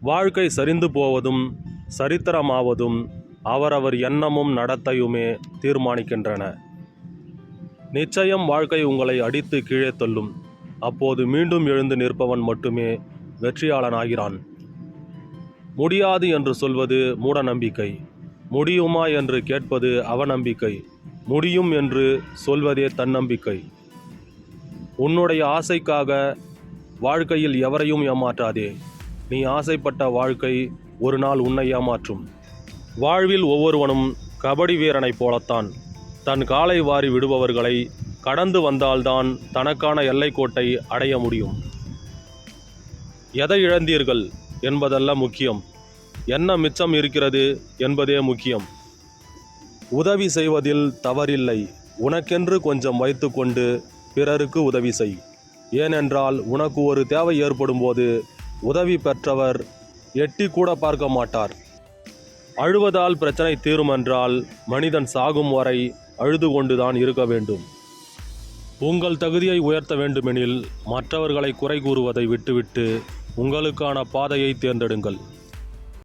வாழ்க்கை சரிந்து போவதும் சரித்திரமாவதும் அவரவர் எண்ணமும் நடத்தையுமே தீர்மானிக்கின்றன. நிச்சயம் வாழ்க்கை உங்களை அடித்து கீழே தள்ளும். அப்போது மீண்டும் எழுந்து நிற்பவன் மட்டுமே வெற்றியாளனாகிறான். முடியாது என்று சொல்வது மூடநம்பிக்கை. முடியுமா என்று கேட்பது அவநம்பிக்கை. முடியும் என்று சொல்வதே தன்னம்பிக்கை. உன்னுடைய ஆசைக்காக வாழ்க்கையில் எவரையும் ஏமாற்றாதே. நீ ஆசைப்பட்ட வாழ்க்கை ஒரு நாள் உன்னை ஏமாற்றும். வாழ்வில் ஒவ்வொருவனும் கபடி வீரனைப் போலத்தான். தன் காலை வாரி விடுபவர்களை கடந்து வந்தால்தான் தனக்கான எல்லைக்கோட்டை அடைய முடியும். எதை இழந்தீர்கள் என்பதல்ல முக்கியம். என்ன மிச்சம் இருக்கிறது என்பதே முக்கியம். உதவி செய்வதில் தவறில்லை. உனக்கென்று கொஞ்சம் வைத்துக்கொண்டு பிறருக்கு உதவி செய். ஏனென்றால் உனக்கு ஒரு தேவை ஏற்படும்போது உதவி பெற்றவர் எட்டி கூட பார்க்க மாட்டார். அழுவதால் பிரச்சனை தீருமென்றால் மனிதன் சாகும் வரை அழுது கொண்டுதான் இருக்க வேண்டும். உங்கள் தகுதியை உயர்த்த வேண்டுமெனில் மற்றவர்களை குறை கூறுவதை விட்டுவிட்டு உங்களுக்கான பாதையை தேர்ந்தெடுங்கள்.